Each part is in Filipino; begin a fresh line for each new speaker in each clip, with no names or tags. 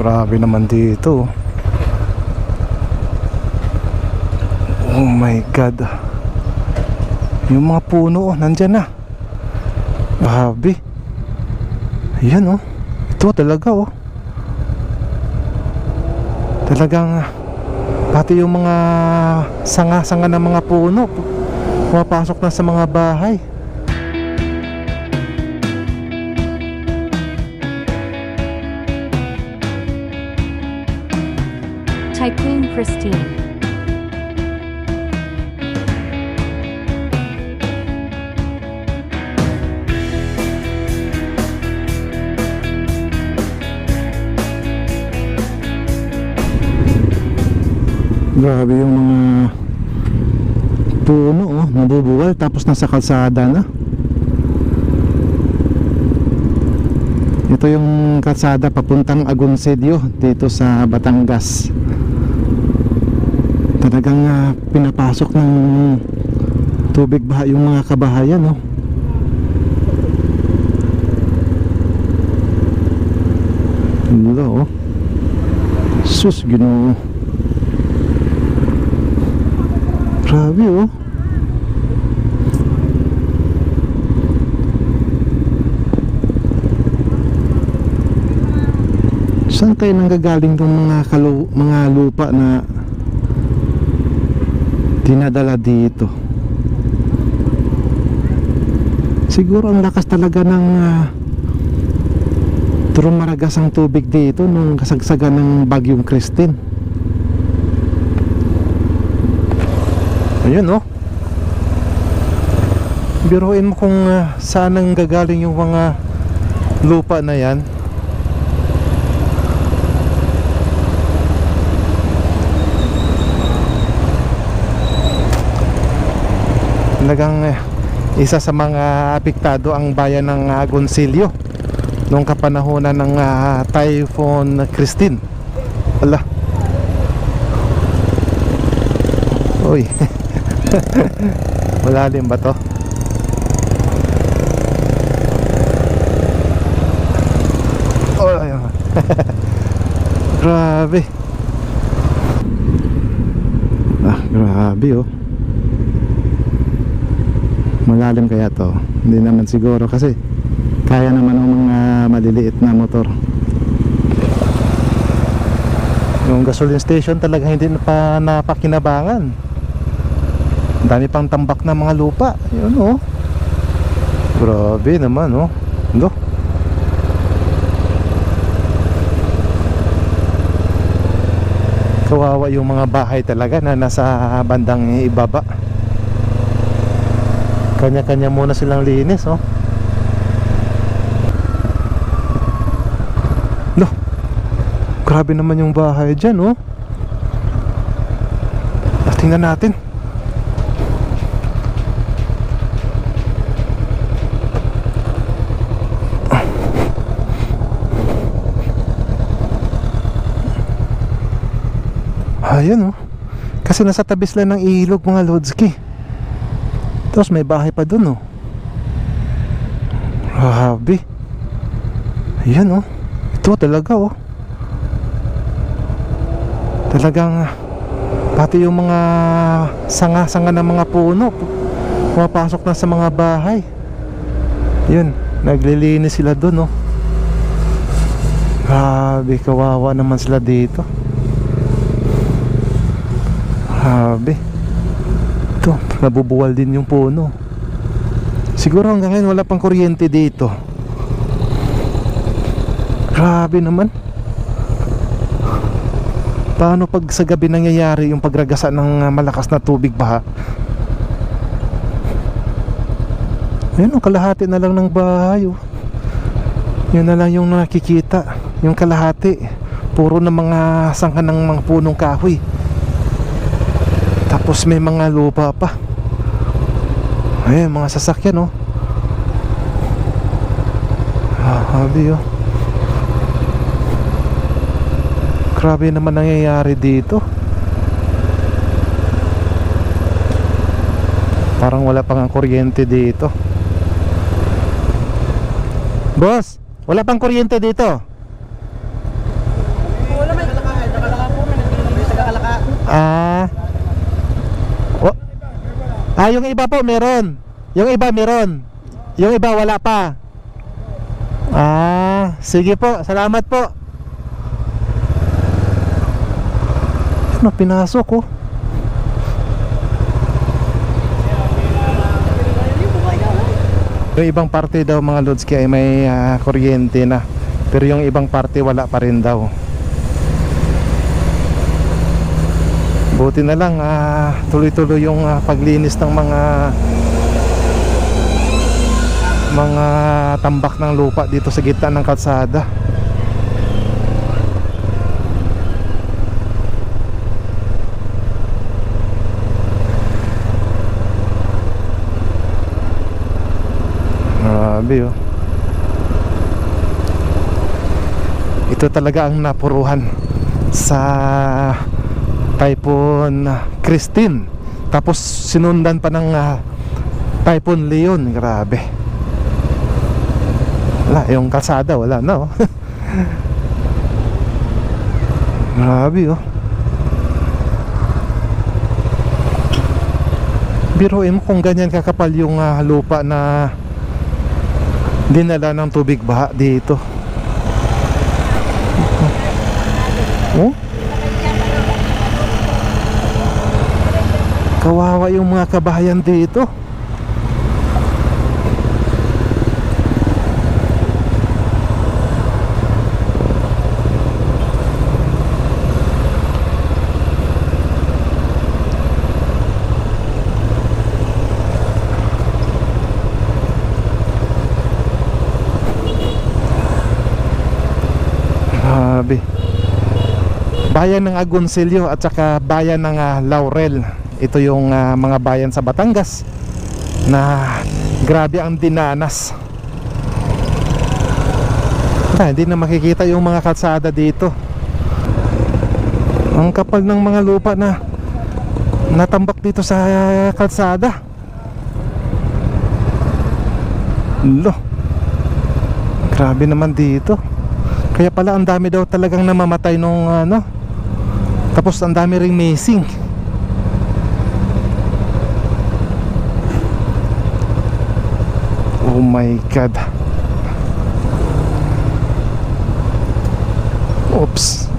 Grabe naman dito. Oh my God. Yung mga puno, oh, nandyan na. Grabe. Ayan oh. Ito talaga oh. Talagang ah, pati yung mga sanga-sanga ng mga puno pumapasok na sa mga bahay.
Tycoon Pristine.
Grabe yung mga puno oh, nabubuwal tapos nasa kalsada na. Ito yung kalsada papuntang Agoncillo dito sa Batangas. Talagang ah, pinapasok ng tubig baha yung mga kabahayan oh. Wala oh. Sus, ginoo. Grabe oh. Saan kayo nanggagaling tong mga mga lupa na dinadala dito? Siguro ang lakas talaga ng uh, trumaragas ang tubig dito nung kasagsagan ng bagyong Christine. Ayun oh. Biruin mo kung uh, saan ang gagaling yung mga lupa na yan. Talagang eh, isa sa mga apektado ang bayan ng uh, Goncillo noong kapanahonan ng uh, Typhoon Christine. Ala. Uy. Malalim ba to? Oh, grabe. Ah, grabe oh. Malalim kaya to? Hindi naman siguro kasi kaya naman ng mga maliliit na motor. Yung gasoline station talaga hindi pa napakinabangan. Ang dami pang tambak na mga lupa. Yun oh. Grabe naman oh. Lo. Kawawa yung mga bahay talaga na nasa bandang ibaba. Kanya-kanya muna silang linis oh. Lo. Grabe naman yung bahay dyan oh. Ah, Tingnan natin. Ayun oh. Kasi nasa tabi sila ng ilog mga Lodski. Tapos may bahay pa dun oh. Grabe. Ayan oh. Ito talaga oh. Talagang ah, pati yung mga sanga-sanga ng mga puno pumapasok na sa mga bahay. Yun, naglilinis sila dun oh. Grabe, kawawa naman sila dito. Grabe. Nabubuwal din yung puno. Siguro hanggang ngayon wala pang kuryente dito. Grabe naman. Paano pag sa gabi nangyayari yung pagragasa ng uh, malakas na tubig baha? Ayun, oh, kalahati na lang ng bahay. Oh. Yun na lang yung nakikita. Yung kalahati. Puro na mga sangka ng mga punong kahoy. Tapos may mga lupa pa. Ayan, mga sasakyan, oh. Ah, habi, oh. Grabe naman nangyayari dito. Parang wala pang kuryente dito. Boss, wala pang kuryente dito. Wala may. Ah, yung iba po meron. Yung iba meron. Yung iba wala pa. Ah, sige po. Salamat po. Ano, pinasok ko. Yung ibang parte daw mga Lodski ay may ah, kuryente na. Pero yung ibang parte wala pa rin daw. Buti na lang ah, tuloy-tuloy yung ah, paglinis ng mga mga tambak ng lupa dito sa gitna ng kalsada. Grabe oh. Ito talaga ang napuruhan sa Typhoon Christine. Tapos sinundan pa ng ah, Typhoon Leon. Grabe. Wala, yung kalsada wala na oh. Grabe oh. Biruin mo kung ganyan kakapal yung ah, lupa na dinala ng tubig baha dito. Oh? Kawawa yung mga kabahayan dito. Grabe. Bayan ng Agoncillo at saka bayan ng ah, Laurel. Ito yung ah, mga bayan sa Batangas na grabe ang dinanas. Ah, hindi na makikita yung mga kalsada dito. Ang kapal ng mga lupa na natambak dito sa kalsada. Lo. Grabe naman dito. Kaya pala ang dami daw talagang namamatay nung ano. Tapos ang dami ring missing. Oh my god. Oops.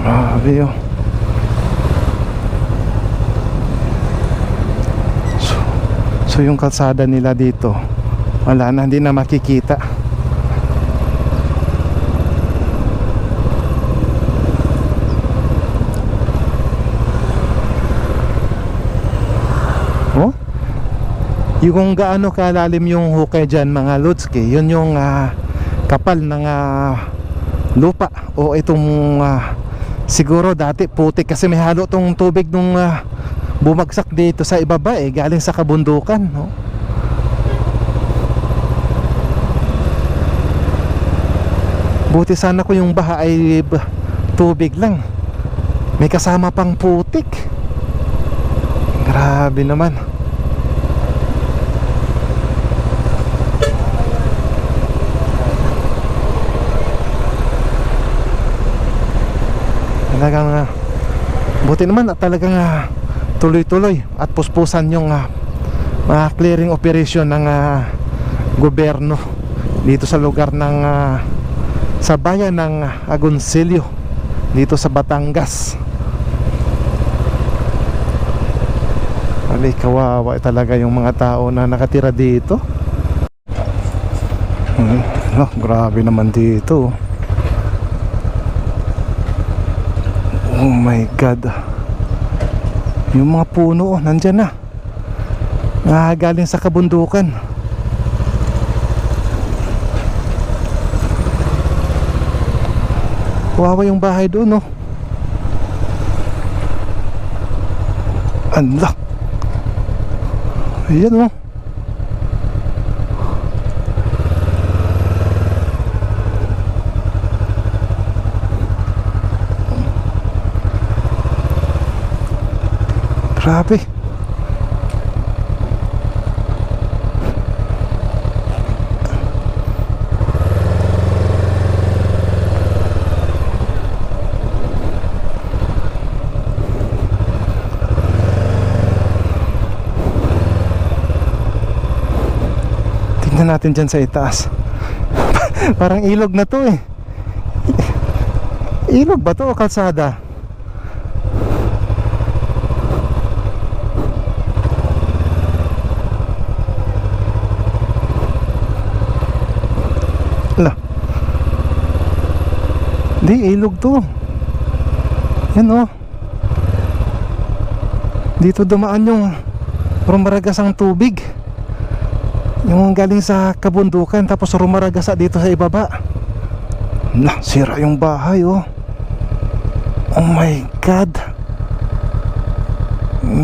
Grabe yun. So, so yung kalsada nila dito wala na, hindi na makikita. Yung kung gaano kalalim yung hukay dyan mga Lutski, yun yung ah, kapal ng ah, lupa. O itong ah, siguro dati putik kasi may halo tong tubig nung ah, bumagsak dito sa ibaba eh galing sa kabundukan no? buti sana ko yung baha ay tubig lang. May kasama pang putik. Grabe naman talagang ah, buti naman at talagang ah, tuloy-tuloy at puspusan yung ah, mga clearing operation ng ah, gobyerno dito sa lugar ng ah, sa bayan ng Agoncillo dito sa Batangas. Ali, kawawa talaga yung mga tao na nakatira dito. Hmm, oh, grabe naman dito Oh my god Yung mga puno oh, nandyan na ah, Galing sa kabundukan Kawawa yung bahay doon, no? Anla. Ayan, no? Grabe. Tingnan natin dyan sa itaas. Parang ilog na to eh. Ilog ba to o kalsada? Di, ilog to. Yan oh. Dito dumaan yung rumaragas ang tubig. Yung galing sa kabundukan tapos rumaragasa dito sa ibaba. Na, sira yung bahay oh. Oh my God.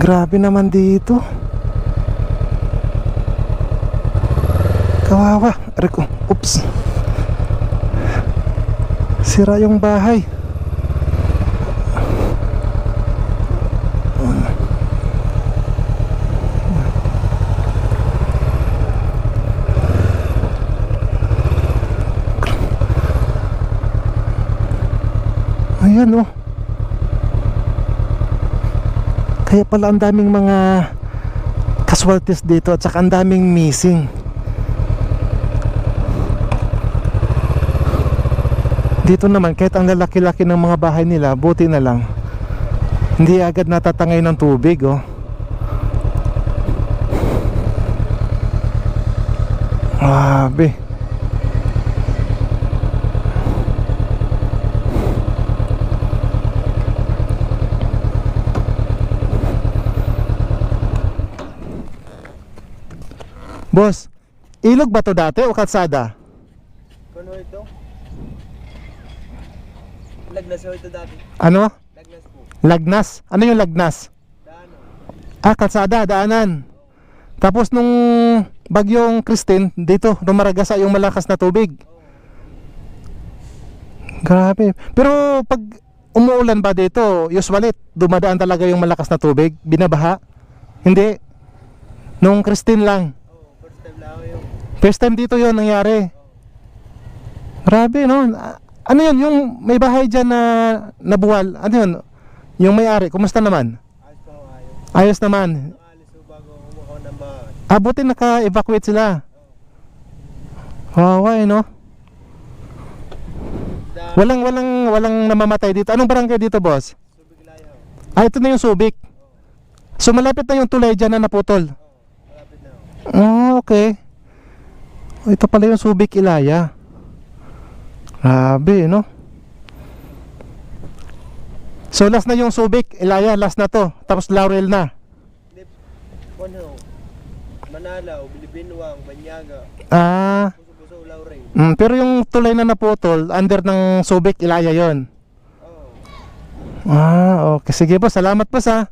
Grabe naman dito. Kawawa. Rico. Oops. Sira yung bahay. Ayan oh. Kaya pala ang daming mga casualties dito at saka ang daming missing. Dito naman kahit ang lalaki-laki ng mga bahay nila, buti na lang. Hindi agad natatangay ng tubig oh. Grabe. Boss, ilog ba to dati o kalsada?
Ano ito? Lagnas ho ito dati.
Ano?
Lagnas po.
Lagnas. Ano yung lagnas?
Daan ho.
Ah, kalsada, daanan. Tapos nung bagyong Christine, dito, rumaragasa yung malakas na tubig. Grabe. Pero pag umuulan ba dito, usually dumadaan talaga yung malakas na tubig? Binabaha? Hindi. Nung Christine lang.
Oh, first time lang yung
First time dito yon nangyari. Grabe, no? Ano yun? Yung may bahay dyan na nabuwal. Ano yun? Yung may-ari, kumusta naman?
ayos ako ayos.
Ayos naman. Ah, buti naka-evacuate sila. Wawa eh, no? Walang, walang, walang namamatay dito. Anong barangay dito, boss? Ah, ito na yung Subic. So, malapit na yung tulay dyan na naputol. Oh, okay. Ito pala yung Subic Ilaya. Grabe, no? So, last na yung Subic Ilaya. Last na to. Tapos Laurel na.
Ano, Manalaw, Bilibinwang, Banyaga,
Ah,
Puso-Puso, Laurel.
mm, pero yung tulay na naputol, under ng Subic Ilaya yon.
Oo.
Ah, okay. Sige po, salamat po sa.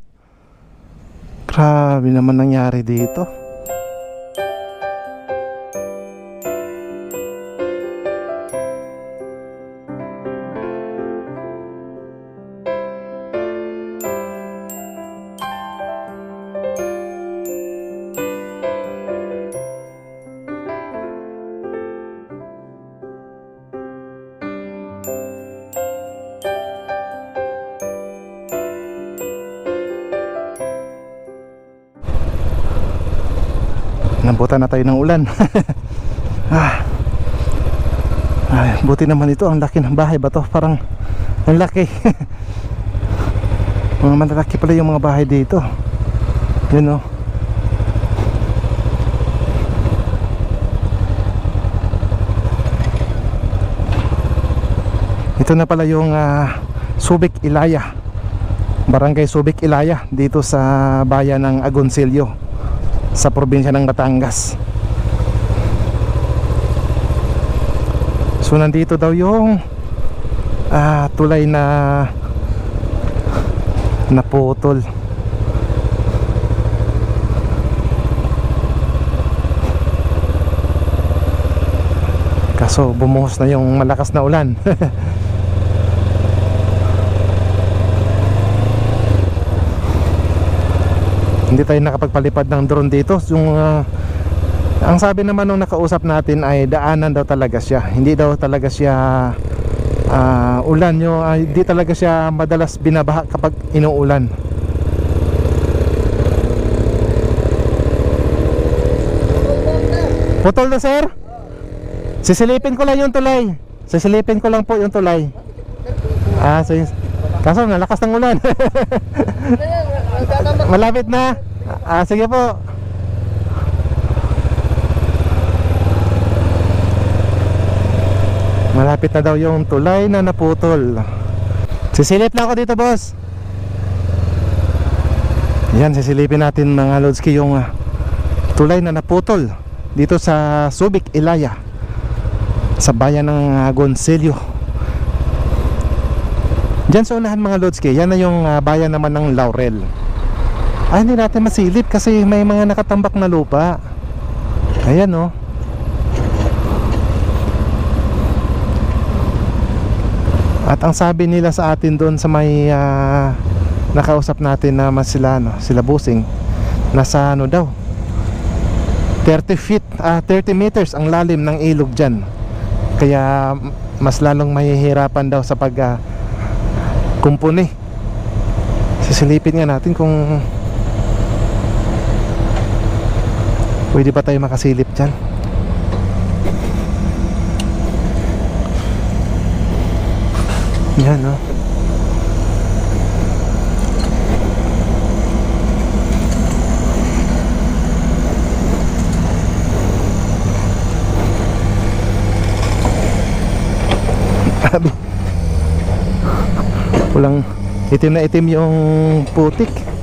Grabe naman nangyari dito. Nabutan na tayo ng ulan. ah. Ay, buti naman ito. Ang laki ng bahay ba to? Parang ang laki. mga malalaki pala yung mga bahay dito. Yun oh. Ito na pala yung ah, Subic Ilaya. Barangay Subic Ilaya dito sa bayan ng Agoncillo sa probinsya ng Batangas. So nandito daw yung ah, tulay na naputol. Kaso bumuhos na yung malakas na ulan. hindi tayo nakapagpalipad ng drone dito yung ah, ang sabi naman nung nakausap natin ay daanan daw talaga siya hindi daw talaga siya ah, ulan yung ah, hindi talaga siya madalas binabaha kapag inuulan Putol na sir? Sisilipin ko lang yung tulay. Sisilipin ko lang po yung tulay. Ah, sige. Kaso nalakas ng ulan. Malapit na. Ah, sige po. Malapit na daw yung tulay na naputol. Sisilip lang ako dito, boss. Yan, sisilipin natin mga Lodski yung ah, tulay na naputol dito sa Subic, Ilaya sa bayan ng uh, Gonsilyo Diyan sa unahan mga Lodski yan na yung ah, bayan naman ng Laurel ay hindi natin masilip kasi may mga nakatambak na lupa ayan oh at ang sabi nila sa atin doon sa may ah, nakausap natin na mas sila, ano, sila busing nasa ano daw 30 feet, ah 30 meters ang lalim ng ilog dyan. Kaya mas lalong mahihirapan daw sa pag ah, kumpuni. Sisilipin nga natin kung pwede ba tayo makasilip dyan. Yan no. Grabe. Walang itim na itim yung putik.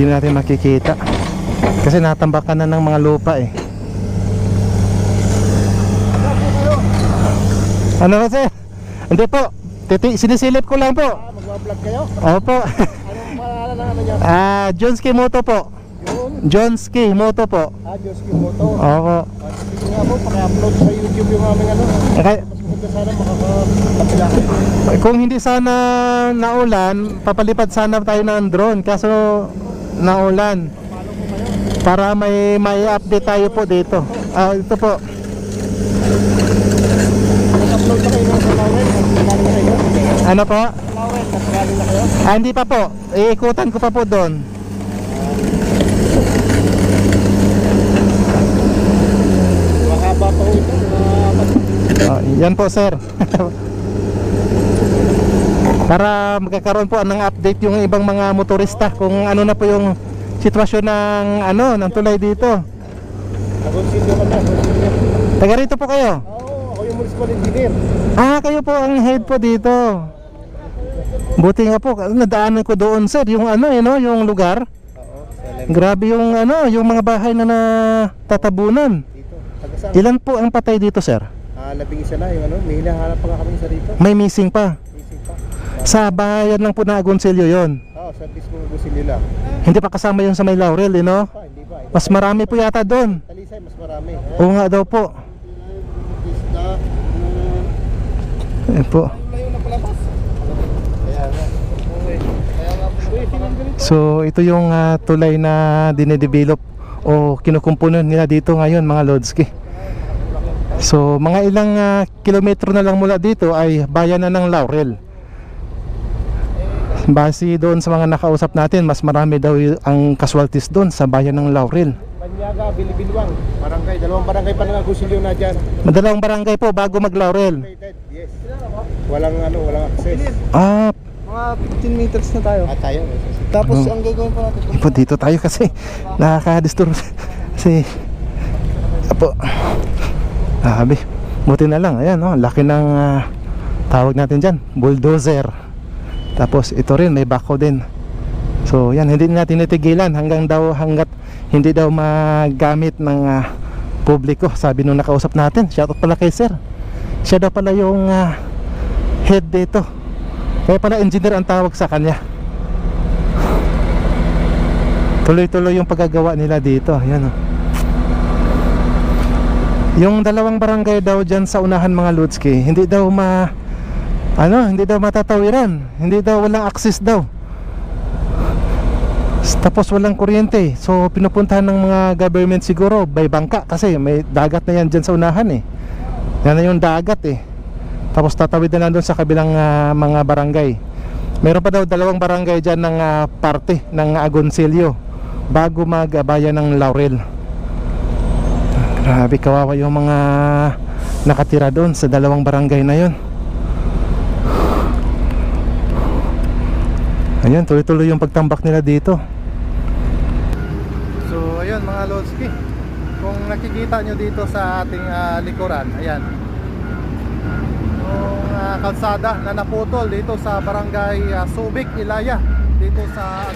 Hindi natin makikita kasi natambakan na ng mga lupa eh. Ano na sir? Hindi po. Titi, sinisilip ko lang po.
Ah, magbablog kayo?
Opo.
Anong pangalan ng ano niya?
Ah, Johnski Moto po.
Yun.
Johnski Moto po.
Ah, Diyos Kimoto.
Opo.
Ah, sige nga po, paki-upload sa YouTube yung aming ano.
Okay.
Mas maganda sana makakapila kayo.
Kung hindi sana naulan, papalipad sana tayo ng drone. Kaso naulan. Para may may update tayo po dito. Ah, ito po.
Na na?
Ano po?
Na?
Ah, hindi pa po. Iikutan ko pa po doon. Ah, yan po sir. Para magkakaroon po ng update yung ibang mga motorista kung ano na po yung sitwasyon ng ano ng tulay dito. Taga rito po kayo.
Oo, ako yung municipal engineer.
Ah, kayo po ang head po dito. Buti nga po, nadaanan ko doon sir, yung ano eh, no, yung lugar. Grabe yung ano, yung mga bahay na natatabunan. Ilan po ang patay dito sir?
Ah, labing isa na yung ano, may hinahanap pa nga kami sa rito.
May missing pa.
Pa.
Sa bayan lang po na Agoncillo yon.
Oo, sa mismo gusin nila.
Hindi pa kasama yung sa may Laurel, eh, no?
Pa, hindi ba?
Mas marami po yata doon.
Talisay, mas marami.
Oo nga daw po. Ayun po. So ito yung ah, tulay na dinedevelop o kinukumpunan nila dito ngayon mga Lodski. So mga ilang ah, kilometro na lang mula dito ay bayan na ng Laurel. Base doon sa mga nakausap natin, mas marami daw ang casualties doon sa bayan ng Laurel.
Banyaga, Bilibilwang. Barangay, dalawang barangay pa ng Agusilyo na dyan.
Madalawang barangay po bago mag Laurel.
Located, Yes. Walang ano, walang access.
Ah,
Mga 15 meters na tayo. Ah, tayo. Tapos
Ano?
ang gagawin pa natin.
po dito tayo kasi nakaka-disturb si Apo. Sabi, buti na lang. Ayan, no, laki ng ah, tawag natin diyan, bulldozer. Tapos ito rin may backhoe din. So, yan hindi natin tinitigilan hanggang daw hanggat hindi daw magamit ng ah, publiko. Sabi nung nakausap natin, shoutout pala kay sir. Siya daw pala yung ah, head dito. Kaya pala engineer ang tawag sa kanya. Tuloy-tuloy yung paggagawa nila dito. Ayan oh. Yung dalawang barangay daw dyan sa unahan mga Lutski, hindi daw ma ano, hindi daw matatawiran. Hindi daw walang access daw. Tapos walang kuryente. So pinupuntahan ng mga government siguro by bangka kasi may dagat na yan dyan sa unahan eh. Yan na yung dagat eh. Tapos tatawid na lang doon sa kabilang ah, mga barangay. Meron pa daw dalawang barangay dyan ng ah, parte ng Agoncillo bago magbayan ng Laurel. Grabe kawawa yung mga nakatira doon sa dalawang barangay na yon. Ayan, tuloy-tuloy yung pagtambak nila dito. So, ayun mga Lodski. Kung nakikita nyo dito sa ating ah, likuran, ayan. Yung ah, kalsada na naputol dito sa barangay ah, Subic, Ilaya. Dito sa.